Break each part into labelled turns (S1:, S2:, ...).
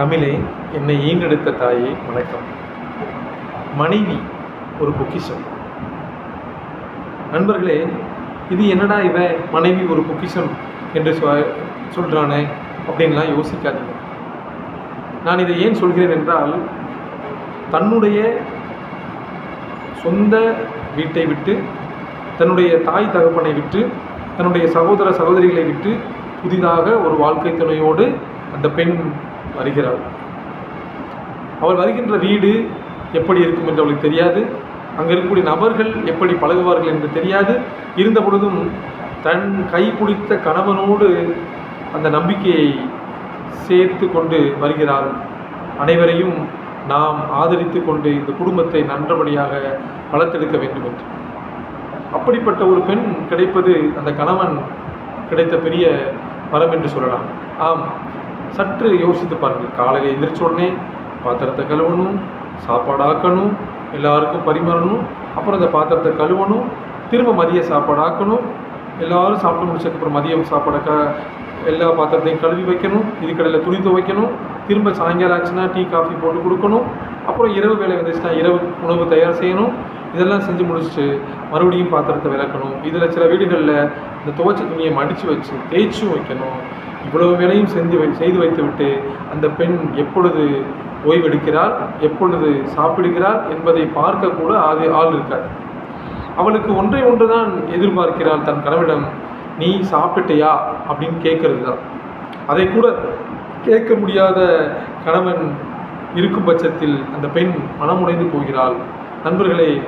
S1: தமிழே என்னை ஈன்றெடுத்த தாயே வணக்கம். மனைவி ஒரு பொக்கிஷம். நண்பர்களே இது என்னடா இவன் மனைவி ஒரு பொக்கிஷம் என்று சொ சொல்கிறானே அப்படின்லாம் யோசிக்காதீங்க. நான் இதை ஏன் சொல்கிறேன் என்றால் தன்னுடைய சொந்த வீட்டை விட்டு தன்னுடைய தாய் தகப்பனை விட்டு தன்னுடைய சகோதர சகோதரிகளை விட்டு புதிதாக ஒரு வாழ்க்கை துணையோடு அந்த பெண் வருகிறாள். அவள் வருகின்ற வீடு எப்படி இருக்கும் என்று அவளுக்கு தெரியாது. அங்கே இருக்கக்கூடிய நபர்கள் எப்படி பழகுவார்கள் என்று தெரியாது. இருந்த பொழுதும் தன் கைப்பிடித்த கணவனோடு அந்த நம்பிக்கையை சேர்த்து கொண்டு வருகிறாள். அனைவரையும் நாம் ஆதரித்து கொண்டு இந்த குடும்பத்தை நன்றபடியாக வளர்த்தெடுக்க வேண்டும் என்று. அப்படிப்பட்ட ஒரு பெண் கிடைப்பது அந்த கணவன் கிடைத்த பெரிய வரம் என்று சொல்லலாம். ஆம் சற்று யோசித்து பாருங்கள். காலையில் எந்திரிச்ச உடனே பாத்திரத்தை கழுவணும் சாப்பாடு ஆக்கணும் எல்லாருக்கும் பரிமாறணும் அப்புறம் அந்த பாத்திரத்தை கழுவணும் திரும்ப மதிய சாப்பாடு ஆக்கணும் எல்லோரும் சாப்பிட்டு முடிச்சதுக்கப்புறம் மதியம் சாப்பாடை க எல்லா பாத்திரத்தையும் கழுவி வைக்கணும் இதுக்கடையில் துணி துவைக்கணும் திரும்ப சாயங்காலம் ஆச்சுன்னா டீ காஃபி போட்டு கொடுக்கணும் அப்புறம் இரவு வேலை வந்துச்சுன்னா இரவு உணவு தயார் செய்யணும் இதெல்லாம் செஞ்சு முடிச்சுட்டு மறுபடியும் பாத்திரத்தை விளக்கணும். இதில் சில வீடுகளில் இந்த துவைச்ச துணியை மடித்து வச்சு தேய்ச்சும் வைக்கணும். இவ்வளவு வேலையும் செஞ்சு வை செய்து வைத்துவிட்டு அந்த பெண் எப்பொழுது ஓய்வெடுக்கிறாள் எப்பொழுது சாப்பிடுகிறாள் என்பதை பார்க்கக்கூட அது ஆள் இருக்காது. அவளுக்கு ஒன்றை ஒன்று தான் எதிர்பார்க்கிறாள் தன் கணவிடம் நீ சாப்பிட்டியா அப்படின்னு கேட்கறது தான் அதை கூட கேட்க முடியாத கணவன் இருக்கும் பட்சத்தில் அந்த பெண் மனமுடைந்து போகிறாள். நண்பர்களே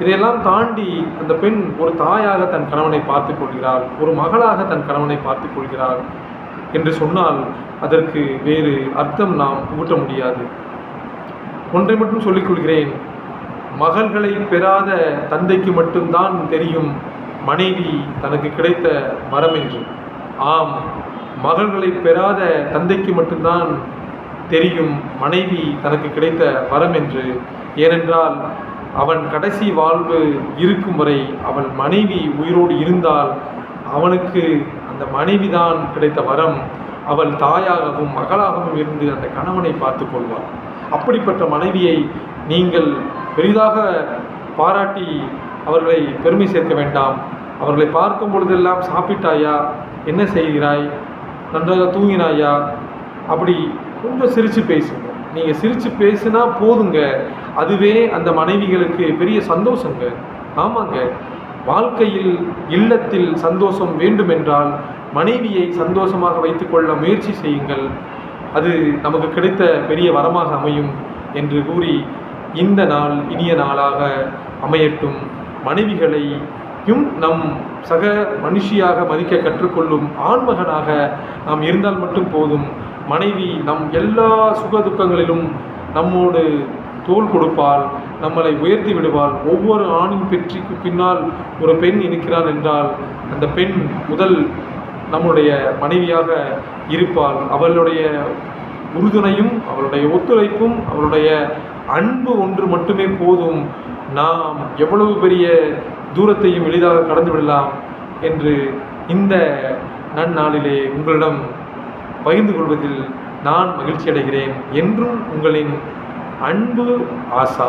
S1: இதையெல்லாம் தாண்டி அந்த பெண் ஒரு தாயாக தன் கணவனை பார்த்துக் கொள்கிறாள் ஒரு மகளாக தன் கணவனை பார்த்துக் கொள்கிறாள் என்று சொன்னால் அதற்கு வேறு அர்த்தம் நாம் புகட்ட முடியாது. ஒன்றை மட்டும் சொல்லிக் கொள்கிறேன். மகள்களை பெறாத தந்தைக்கு மட்டும்தான் தெரியும் மனைவி தனக்கு கிடைத்த வரம் என்று. ஆம் மகள்களை பெறாத தந்தைக்கு மட்டும்தான் தெரியும் மனைவி தனக்கு கிடைத்த வரம் என்று. ஏனென்றால் அவன் கடைசி வாழ்வு இருக்கும் வரை அவள் மனைவி உயிரோடு இருந்தால் அவனுக்கு அந்த மனைவிதான் கிடைத்த வரம். அவள் தாயாகவும் மகளாகவும் இருந்து அந்த கணவனை பார்த்து கொள்வாள். அப்படிப்பட்ட மனைவியை நீங்கள் பெரிதாக பாராட்டி அவர்களை பெருமை சேர்க்க வேண்டாம். அவர்களை பார்க்கும் பொழுதெல்லாம் சாப்பிட்டாயா? என்ன செய்கிறாய்? நன்றாக தூங்கினாயா? அப்படி கொஞ்சம் சிரித்து பேசுங்க. நீங்கள் சிரித்து பேசுனா போதுங்க. அதுவே அந்த மனைவிகளுக்கு பெரிய சந்தோஷங்க. ஆமாங்க. வாழ்க்கையில் இல்லத்தில் சந்தோஷம் வேண்டுமென்றால் மனைவியை சந்தோஷமாக வைத்துக்கொள்ள முயற்சி செய்யுங்கள். அது நமக்கு கிடைத்த பெரிய வரமாக அமையும் என்று கூறி இந்த நாள் இனிய நாளாக அமையட்டும். மனைவிகளையும் நம் சக மனுஷியாக மதிக்க கற்றுக்கொள்ளும் ஆண்மகனாக நாம் இருந்தால் மட்டும் போதும். மனைவி நம் எல்லா சுக துக்கங்களிலும் நம்மோடு தோள் கொடுப்பாள் நம்மளை உயர்த்தி விடுவாள். ஒவ்வொரு ஆணின் பெற்றிக்கு பின்னால் ஒரு பெண் இருக்கிறாள் என்றால் அந்த பெண் முதல் நம்முடைய மனைவியாக இருப்பாள். அவளுடைய உறுதுணையும் அவளுடைய ஒத்துழைப்பும் அவளுடைய அன்பு ஒன்று மட்டுமே போதும். நாம் எவ்வளவு பெரிய தூரத்தையும் எளிதாக கடந்து விடலாம் என்று இந்த நன்னாளிலே உங்களிடம் பகிர்ந்து கொள்வதில் நான் மகிழ்ச்சி அடைகிறேன் என்றும் உங்களின் அன்பு ஆசா.